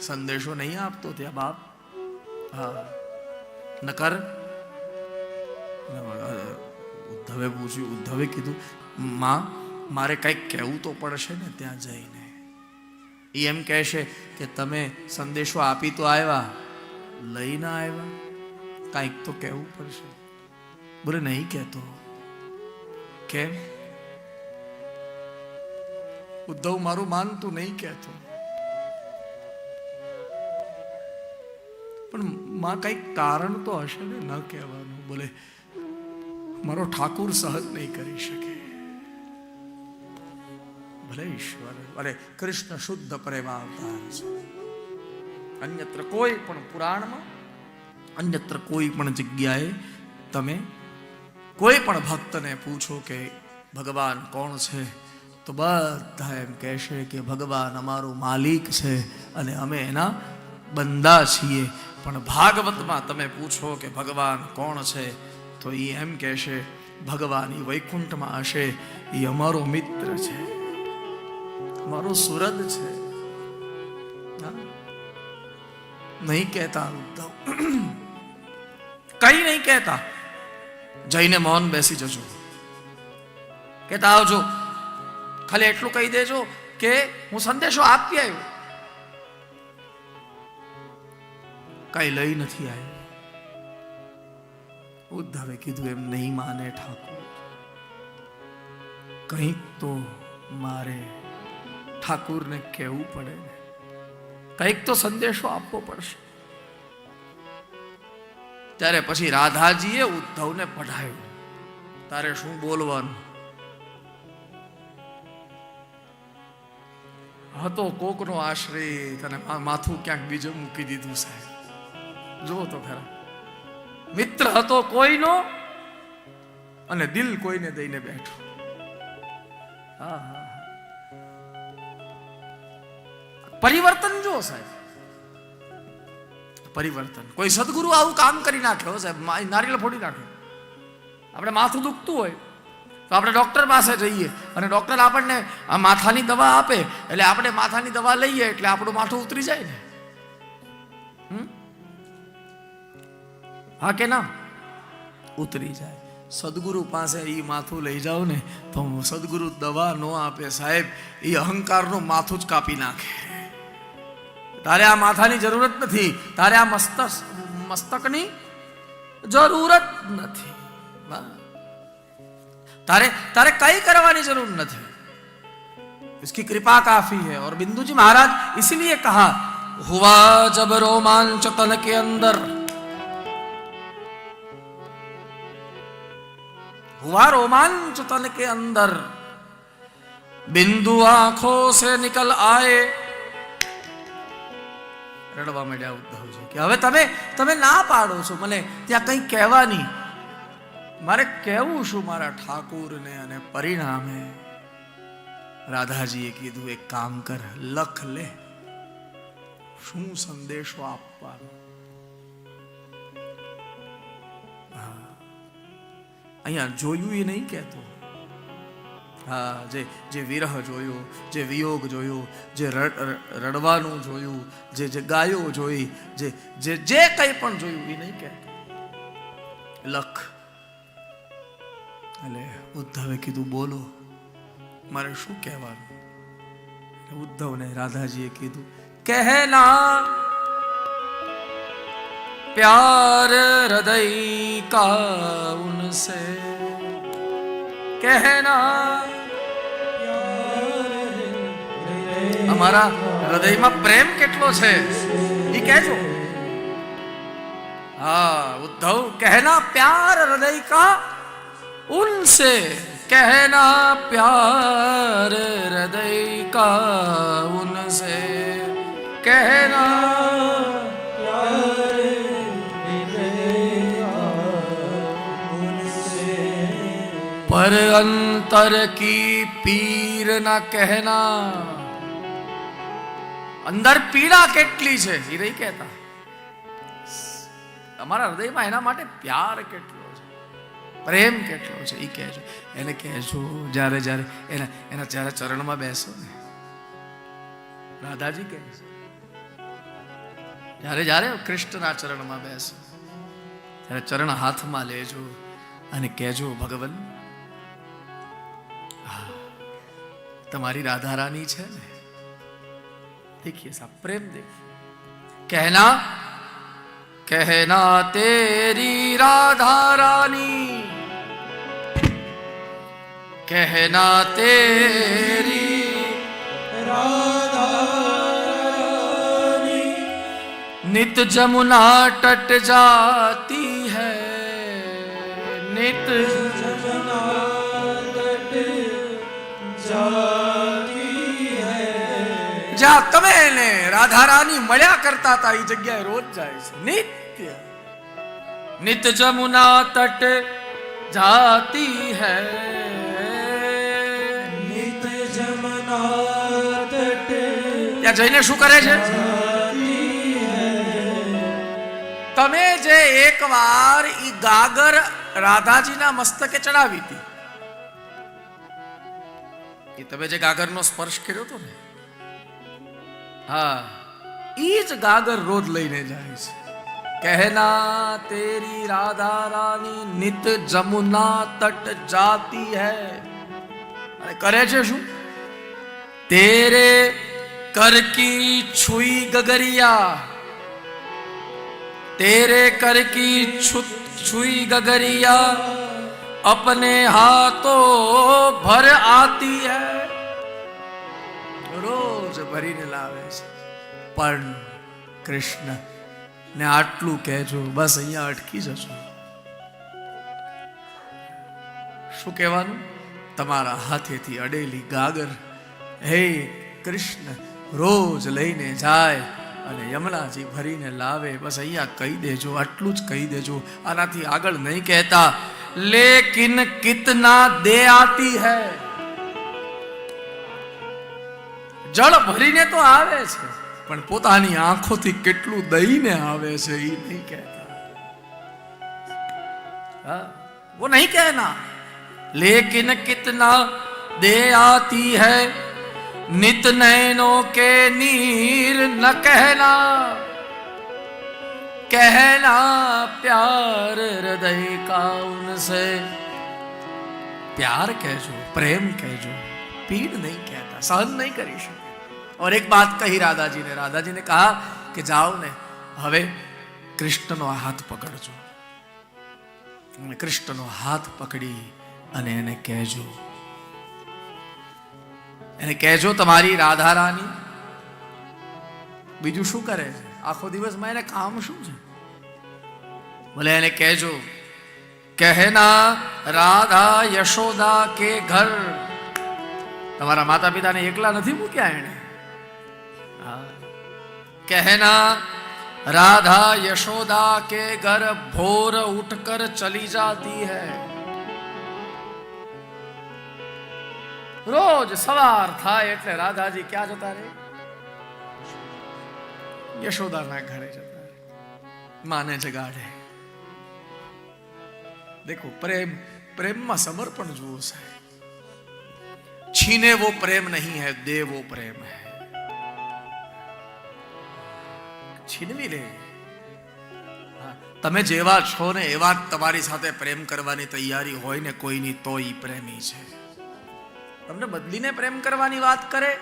સંદેશો નહીં આપતો ત્યાં બાપ. હા. નકર ઉદ્ધવે પૂછ્યું, ઉદ્ધવે કીધું, માં, મારે કંઈક કહેવું તો પડશે ને ત્યાં જઈને. એ એમ કહેશે કે, તમે સંદેશો આપી તો આવ્યા, લઈને આવ્યા. કાંઈક તો કહેવું પડશે. બોલે, નહીં કહેતો. કેમ? ઉદ્ધવ મારું માનતું નહીં કહેતો. પણ માં કંઈક કારણ તો હશે ને? ન કહેવાનું, બોલે, મારો ઠાકુર સહજ નહીં કરી શકે. ભલે ઈશ્વર, અરે, કૃષ્ણ શુદ્ધ પ્રેમા અવતાર છે. અન્યત્ર કોઈ પણ પુરાણમાં, અન્યત્ર કોઈ પણ જગ્યાએ તમે કોઈ પણ ભક્તને પૂછો કે, ભગવાન કોણ છે? તો બધા એમ કહેશે કે, ભગવાન અમારો માલિક છે. અને અમે એના બંદા છીએ. પણ ભાગવતમાં તમે પૂછો કે ભગવાન કોણ છે, તો એ એમ કહેશે ભગવાન એ વૈકુંઠમાં હશે એ અમારો મિત્ર છે. અમારો સુરદ છે. નહીં કહેતા ઉદ્ધવ કઈ નહીં કહેતા. જઈને મૌન બેસી જજો. કહેતા આવજો. ખાલી એટલું કહી દેજો કે હું સંદેશો આપી આવ્યો. કઈ લઈ નથી આવ્યો. ઉદ્ધવે કીધું, એમ નહીં માને ઠાકોર. કંઈક તો મારે ઠાકુરને કહેવું પડે કંઈક તો સંદેશો આપવો પડશે. ત્યારે પછી રાધાજીએ ઉદ્ધવને પઢાયું. તારે શું બોલવાનું? હતો કોકનો આશ્રય તને માથું ક્યાંક બીજે મૂકી દીધું સાહેબ. જુઓ તો ખરા. મિત્ર હતો કોઈનો અને દિલ કોઈને દઈને બેઠો. હા હા. પરિવર્તન જુઓ સાહેબ. પરિવર્તન. કોઈ સદગુરુ આવું કામ કરી નાખ્યો સાહેબ? નારિયેળ ફોડી નાખે આપણે માથું દુખતું હોય તો આપણે ડૉક્ટર પાસે જઈએ અને ડૉક્ટર આપણને આ માથાની દવા આપે. એટલે આપણે માથાની દવા લઈએ એટલે આપણું માથું ઉતરી જાય ને. હમ? હા કે ના ઉતરી જાય સદગુરુ પાસે એ માથું લઈ જાઓ ને તો સદગુરુ દવા ન આપે સાહેબ એ અહંકારનું માથું જ કાપી નાખે તારે આ માથાની જરૂરત નથી તારે આ મસ્તક મસ્તકની જરૂરત નથી બસ. તારે તારે કઈ કરવાની જરૂર નથી इसकी कृपा काफी है और बिंदु जी महाराज इसलिए कहा हुआ जब रोमांच तन के अंदर हुआ रोमांच तन के अंदर बिंदु आंखों से निकल आए રડવા માંડ્યા ઉદ્ધવજી કે હવે તમે તમે ના પાડો છો મને ત્યાં કંઈ કહેવાની મારે કહેવું શું મારા ઠાકુરને અને પરિણામે રાધાજીએ કીધું એક કામ કર લખ લે શું સંદેશો આપવાનો અહીંયા જોયું એ નહીં કહેતો. હા, જે જે વિરહ જોયો, જે વિયોગ જોયો, જે રડવાનું જોયું, જે જે ગાયો જોઈ, જે જે જે કંઈ પણ જોયું એ નહીં કહેતો. લખ. એટલે ઉદ્ધવે કીધું, બોલો, મારે શું કહેવાનું? ઉદ્ધવને રાધાજીએ કીધું કહેના પ્યાર હૃદય કા ઉનસે કહેના અમારા હૃદયમાં પ્રેમ કેટલો છે એ કહેજો હા ઉદ્ધવ કહેના પ્યાર હૃદય કા उनसे कहना प्यार हृदय का उनसे कहना पर अंतर की पीर ના કહેના અંદર પીડા કેટલી છે એ નહીં કહેતા તમારા હૃદયમાં એના માટે પ્યાર કેટલો છે પ્રેમ કેટલો છે એ કહેજો એને કહેજો જ્યારે જ્યારે એના એના જ્યારે ચરણમાં બેસો ને રાધાજી કહે છે જ્યારે જ્યારે કૃષ્ણના ચરણમાં બેસો ત્યારે ચરણ હાથમાં લેજો અને કહેજો ભગવન તમારી રાધા રાની છે ને देखिए सब प्रेम देखिए कहना कहना तेरी राधा रानी कहना तेरी नित जमुना तट जाती है नित જ્યાં તમે એને રાધા રાની મળ્યા કરતા હતા એ જગ્યાએ રોજ જાય છે નિત્ય નિત જમુના તટ જાતી હૈ નિત જમના તટે ત્યાં જઈને શું કરે છે તમે જે એકવાર ઈ ગાગર રાધાજીના મસ્તકે ચડાવી હતી એ તમે જે ગાગરનો સ્પર્શ કર્યો હતો ને હા ઈ જ ગાગર રોજ લઈને જાય છે કહેના તેરી રાધા રાની નિત જમુના તટ જાતી હૈ અને કરે છે શું तेरे कर की छुई गगरिया तेरे कर की छु छुई गगरिया अपने हाथों भर आती है રોજ ભરીને લાવે છે પણ કૃષ્ણ ને આટલું કહેજો બસ અહીંયા અટકી જશો શું કહેવાનું તમારા હાથેથી અડેલી ગાગર હે કૃષ્ણ રોજ લઈને જાય અને યમુનાજી ભરીને લાવે બસ અહીંયા કહી દેજો આટલું જ કહી દેજો આનાથી આગળ નહીં કહેતા લેકિન કિતના દે આતી હૈ જળ ભરીને તો આવે છે પણ પોતાની આંખોથી કેટલું દઈને આવે છે એ નહીં કહેતા हाँ, वो नहीं कहना लेकिन कितना दे आती है नित नैनों के नीर न कहना कहना प्यार हृदय का उनसे प्यार कहजो प्रेम कहजो पीड़ नहीं कहता सहन नहीं કરી શકે और एक बात कही राधा जी ने राधा जी ने कहा कि जाओ ने હવે કૃષ્ણનો હાથ પકડજો અને કૃષ્ણનો હાથ પકડી અને એને કહેજો એને કહેજો તમારી રાધા રાની બીજું શું કરે છે આખો દિવસમાં એને કામ શું છે બોલે એને કહેજો કહેના રાધા યશોદા કે ઘર તમારા માતા પિતાને એકલા નથી મૂક્યા એને હા. કહેના राधा यशोदा के घर भोर उठकर चली जाती है રોજ સવાર થાય એટલે રાધાજી ક્યાં જતા રહે યશોદાના ઘરે જતા રહે માને જગાડે દેખો પ્રેમ પ્રેમમાં સમર્પણ જુઓ સાહેબ छीने वो प्रेम नहीं है दे वो प्रेम है છીનવી લે. તમે જેવા છો ને એવા જ તમારી સાથે પ્રેમ કરવાની તૈયારી હોય ને કોઈની તો ઈ પ્રેમી છે. તમને બદલીને પ્રેમ કરવાની વાત કરે?